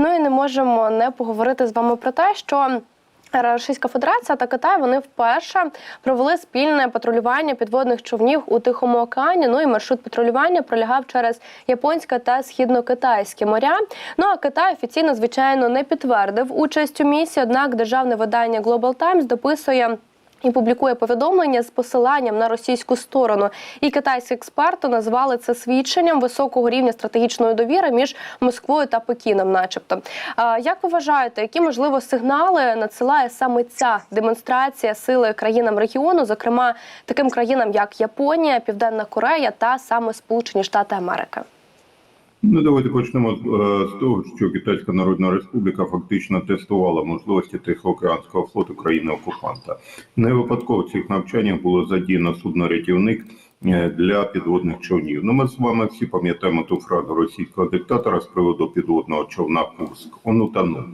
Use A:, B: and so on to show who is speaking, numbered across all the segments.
A: Ну і не можемо не поговорити з вами про те, що. Російська Федерація та Китай вони вперше провели спільне патрулювання підводних човнів у Тихому океані. Ну і маршрут патрулювання пролягав через японське та східно-китайське моря. Ну а Китай офіційно звичайно не підтвердив участь у місії. Однак державне видання Global Times дописує. І публікує повідомлення з посиланням на російську сторону. І китайські експерти назвали це свідченням високого рівня стратегічної довіри між Москвою та Пекіном, начебто. Як ви вважаєте, які можливо сигнали надсилає саме ця демонстрація сили країнам регіону, зокрема таким країнам, як Японія, Південна Корея та саме Сполучені Штати Америки?
B: Ну, давайте почнемо з, е, того, що Китайська Народна Республіка фактично тестувала можливості Тихоокеанського флоту країни-окупанта. Не випадково в цих навчаннях було задіяно судно-рятівник е, для підводних човнів. Ну, ми з вами всі пам'ятаємо ту фразу російського диктатора з приводу підводного човна Курск. Он утонув.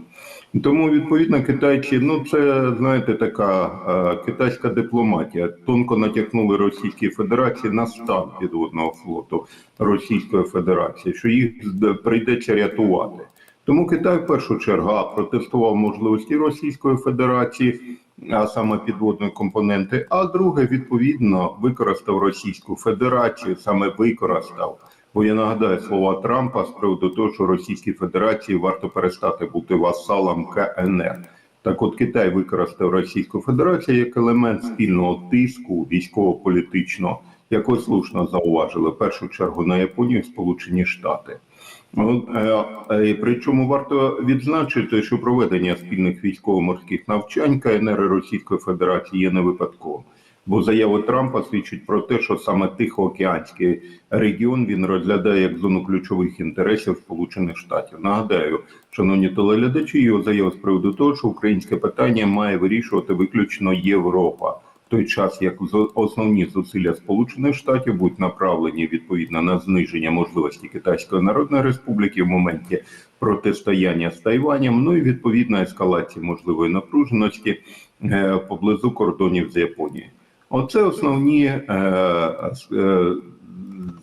B: Тому відповідно китайці, ну це знаєте, така е, китайська дипломатія. Тонко натякнули Російській Федерації на стан підводного флоту Російської Федерації, що їх прийдеться рятувати. Тому Китай в першу чергу протестував можливості Російської Федерації, а саме підводної компоненти. А друге, відповідно, використав Російську Федерацію, саме використав. Бо я нагадаю слова Трампа з приводу того, що Російській Федерації варто перестати бути васалом КНР. Так, от Китай використав Російську Федерацію як елемент спільного тиску військово-політичного, як ви слушно зауважили, в першу чергу на Японію Сполучені Штати. От, е, е, Причому варто відзначити, що проведення спільних військово-морських навчань КНР і Російської Федерації є не випадковим. Бо заяви Трампа свідчать про те, що саме Тихоокеанський регіон він розглядає як зону ключових інтересів Сполучених Штатів. Нагадаю, шановні телеглядачі, його заява з приводу того, що українське питання має вирішувати виключно Європа. Той час як основні зусилля Сполучених Штатів будуть направлені відповідно на зниження можливості Китайської Народної Республіки в моменті протистояння з Тайванем, ну і відповідно ескалації можливої напруженості е, поблизу кордонів з Японією. Оце основні, е, е,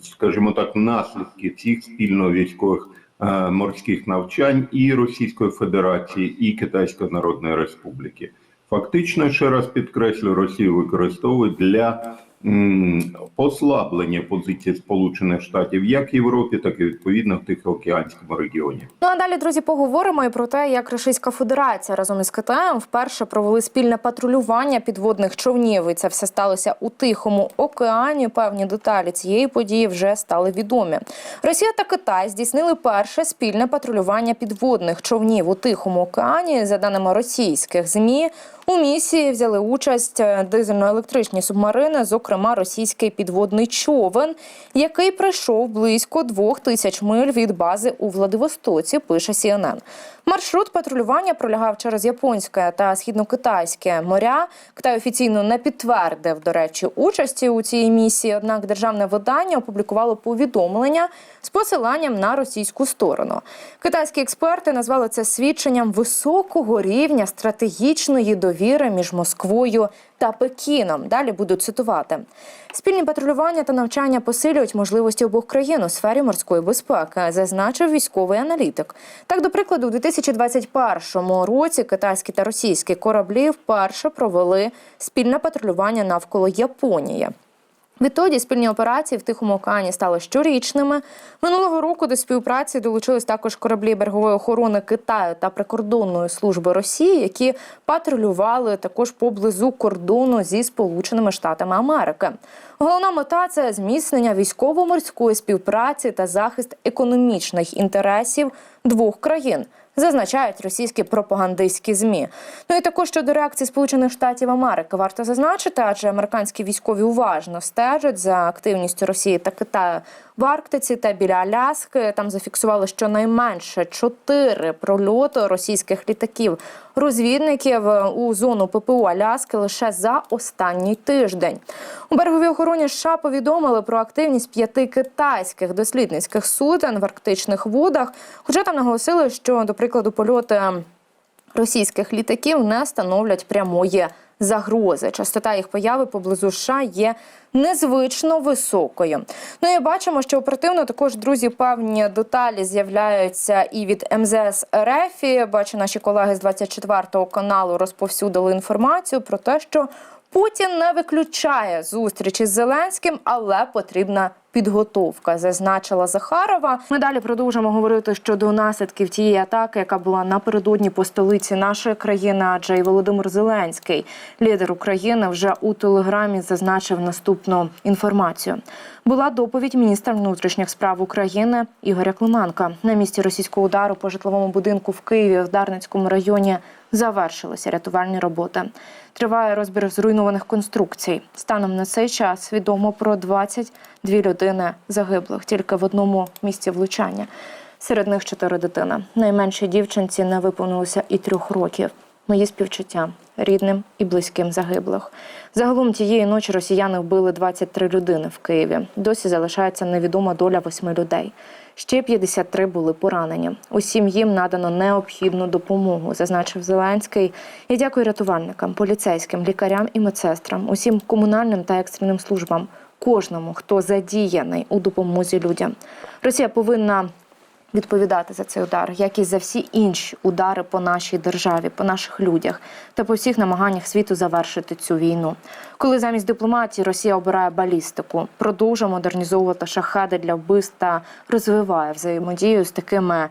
B: скажімо так, наслідки цих спільно військових е, морських навчань і Російської Федерації, і Китайської Народної Республіки. Фактично, ще раз підкреслю, Росію використовують для послаблення позиції Сполучених Штатів як в Європі, так і відповідно в Тихоокеанському регіоні.
C: Ну а далі, друзі, поговоримо і про те, як Російська Федерація разом із Китаєм вперше провели спільне патрулювання підводних човнів. І це все сталося у Тихому океані. Певні деталі цієї події вже стали відомі. Росія та Китай здійснили перше спільне патрулювання підводних човнів у Тихому океані. За даними російських змі, у місії взяли участь е, дизельно-електричні субмарини, зокрема російський підводний човен, який пройшов близько двох тисяч миль від бази у Владивостоці. Пише CNN. Маршрут патрулювання пролягав через японське та східно-китайське моря. Китай офіційно не підтвердив, до речі, участі у цій місії. Однак державне видання опублікувало повідомлення з посиланням на російську сторону. Китайські експерти назвали це свідченням високого рівня стратегічної довіри між Москвою та Пекіном. Далі буду цитувати. Спільні патрулювання та навчання посилюють можливості обох країн у сфері морської безпеки, зазначив військовий аналітик. Так, до прикладу, у 2021 році китайські та російські кораблі вперше провели спільне патрулювання навколо Японії. Відтоді спільні операції в Тихому океані стали щорічними. Минулого року до співпраці долучились також кораблі берегової охорони Китаю та прикордонної служби Росії, які патрулювали також поблизу кордону зі Сполученими Штатами Америки. Головна мета це зміцнення військово-морської співпраці та захист економічних інтересів двох країн. Зазначають російські пропагандистські змі. Ну і також щодо реакції Сполучених Штатів Америки варто зазначити, адже американські військові уважно стежать за активністю Росії та Китаю в Арктиці та біля Аляски. Там зафіксували щонайменше чотири прольоти російських літаків розвідників у зону ППУ Аляски лише за останній тиждень. У береговій охороні США повідомили про активність п'яти китайських дослідницьких суден в арктичних водах. Хоча там наголосили, що, до прикладу, польоти російських літаків не становлять прямої загрози. Частота їх появи поблизу США є незвично високою. Ну і бачимо, що оперативно також друзі певні деталі з'являються і від МЗС РФ. Бачу, наші колеги з 24 каналу розповсюдили інформацію про те, що Путін не виключає зустрічі з Зеленським, але потрібна підготовка, зазначила Захарова. Ми далі продовжимо говорити щодо наслідків тієї атаки, яка була напередодні по столиці нашої країни. Адже і Володимир Зеленський, лідер України, вже у телеграмі зазначив наступну інформацію. Була доповідь міністра внутрішніх справ України Ігоря Клименка на місці російського удару по житловому будинку в Києві в Дарницькому районі. Завершилися рятувальні роботи. Триває розбір зруйнованих конструкцій. Станом на цей час відомо про 22 людини загиблих тільки в одному місці влучання. Серед них чотири дитини. Найменшій дівчинці не виповнилося і трьох років. Мої співчуття рідним і близьким загиблих. Загалом тієї ночі росіяни вбили 23 людини в Києві. Досі залишається невідома доля восьми людей. Ще 53 були поранені. Усім їм надано необхідну допомогу, зазначив Зеленський. Я дякую рятувальникам, поліцейським, лікарям і медсестрам, усім комунальним та екстреним службам, кожному, хто задіяний у допомозі людям. Росія повинна відповідати за цей удар, як і за всі інші удари по нашій державі, по наших людях та по всіх намаганнях світу завершити цю війну. Коли замість дипломатії Росія обирає балістику, продовжує модернізовувати шахеди для вбивств та розвиває взаємодію з такими.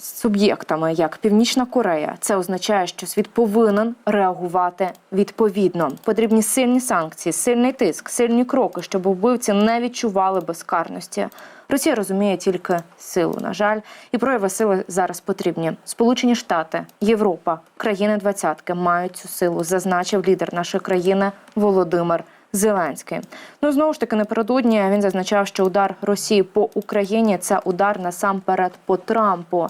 C: Суб'єктами, як Північна Корея, це означає, що світ повинен реагувати відповідно. Потрібні сильні санкції, сильний тиск, сильні кроки, щоб вбивці не відчували безкарності. Росія розуміє тільки силу, на жаль, і прояви сили зараз потрібні. Сполучені Штати, Європа, країни двадцятки мають цю силу, зазначив лідер нашої країни Володимир. Зеленський. Ну знову ж таки напередодні він зазначав, що удар Росії по Україні це удар насамперед по Трампу.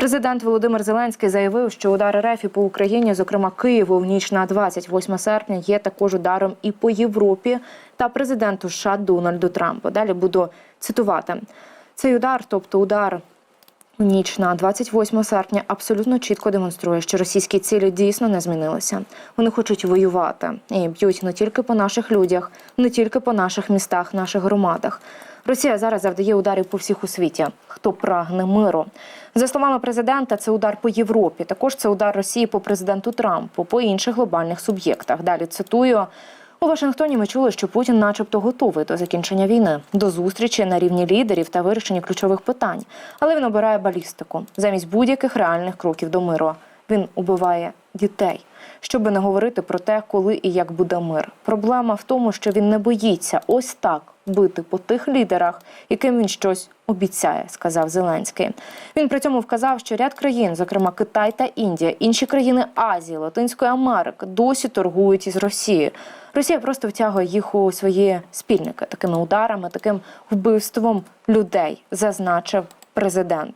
C: Президент Володимир Зеленський заявив, що удар РФ по Україні, зокрема Києву, в ніч на 28 серпня, є також ударом і по Європі та президенту США Дональду Трампу. Далі буду цитувати цей удар, тобто удар. Ніч на 28 серпня абсолютно чітко демонструє, що російські цілі дійсно не змінилися. Вони хочуть воювати і б'ють не тільки по наших людях, не тільки по наших містах, наших громадах. Росія зараз завдає ударів по всіх у світі, хто прагне миру. За словами президента, це удар по Європі. Також це удар Росії по президенту Трампу, по інших глобальних суб'єктах. Далі цитую. У Вашингтоні ми чули, що Путін, начебто, готовий до закінчення війни, до зустрічі на рівні лідерів та вирішення ключових питань. Але він обирає балістику замість будь-яких реальних кроків до миру. Він убиває дітей, щоб не говорити про те, коли і як буде мир. Проблема в тому, що він не боїться ось так бити по тих лідерах, яким він щось обіцяє, сказав Зеленський. Він при цьому вказав, що ряд країн, зокрема Китай та Індія, інші країни Азії, Латинської Америки, досі торгують із Росією. Росія просто втягує їх у свої спільники такими ударами, таким вбивством людей, зазначив президент.